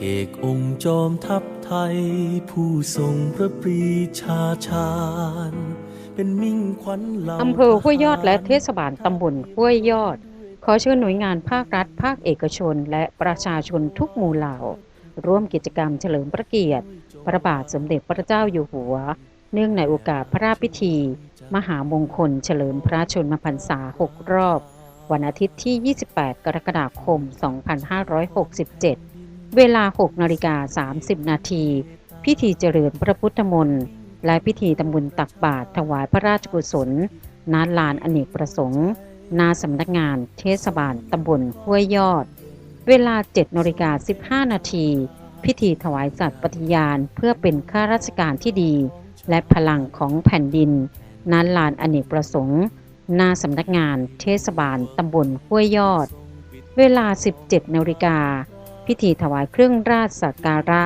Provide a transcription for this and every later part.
เอกองค์จอมทัพไทย ผู้ทรงพระปรีชาชาญ เป็นมิ่งขวัญเหล่าอำเภอห้วยยอดและเทศบาลตำบลห้วยยอด ขอเชิญหน่วยงานภาครัฐ ภาคเอกชน และประชาชนทุกหมู่เหล่า ร่วมกิจกรรมเฉลิมพระเกียรติ พระบาทสมเด็จพระเจ้าอยู่หัว เนื่องในโอกาสพระราชพิธี มหามงคลเฉลิมพระชนมพรรษา 6 รอบ วันอาทิตย์ที่ 28 กรกฎาคม 2567 เวลา 6นาฬิกา30 นาที พิธีเจริญพระพุทธมนต์และพิธีตำบุญตักบาตรถวายพระราชกุศลณลานอเนกประสงค์ณสำนักงานเทศบาลตำบลห้วยยอด เวลา7นาฬิกา15 นาที พิธีถวายสัตย์ปฏิญาณเพื่อเป็นข้าราชการที่ดี และพลังของแผ่นดินณลานอเนกประสงค์ณสำนักงานเทศบาลตำบลห้วยยอด เวลา 17นาฬิกา พิธีถวายเครื่องราชสักการะ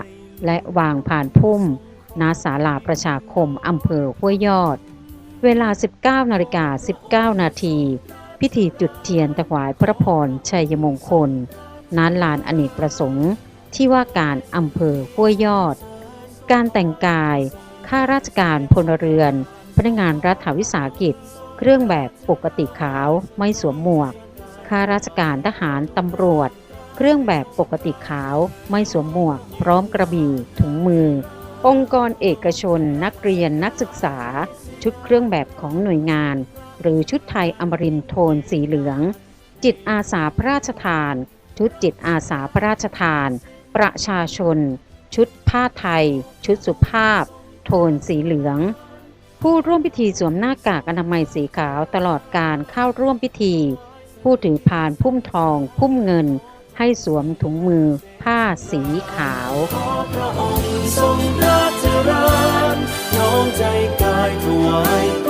และวางผ่านพุ่มณศาลาประชาคมอำเภอห้วยยอด เวลา 19นาฬิกา19 นาทีพิธีจุดเทียนถวายพระพรชัยมงคลณลานอเนกประสงค์ที่ว่าการอำเภอห้วยยอด การแต่งกายข้าราชการพลเรือน พนักงานรัฐวิสาหกิจ เครื่องแบบปกติขาวไม่สวมหมวกข้าราชการทหารตำรวจ เครื่องแบบปกติขาว ไม่สวมหมวก พร้อมกระบี่ถุงมือ องค์กรเอกชน นักเรียนนักศึกษา ชุดเครื่องแบบของหน่วยงาน หรือชุดไทยอมรินโทนสีเหลือง จิตอาสาพระราชทาน ชุดจิตอาสาพระราชทาน ประชาชน ชุดผ้าไทย ชุดสุภาพ โทนสีเหลือง ผู้ร่วมพิธีสวมหน้ากากอนามัยสีขาวตลอดการเข้าร่วมพิธี ผู้ถือพานพุ่มทอง พุ่มเงิน ให้สวมถุงมือผ้าสีขาวขอพระองค์ทรงพระเจริญน้อมใจกายถวายก็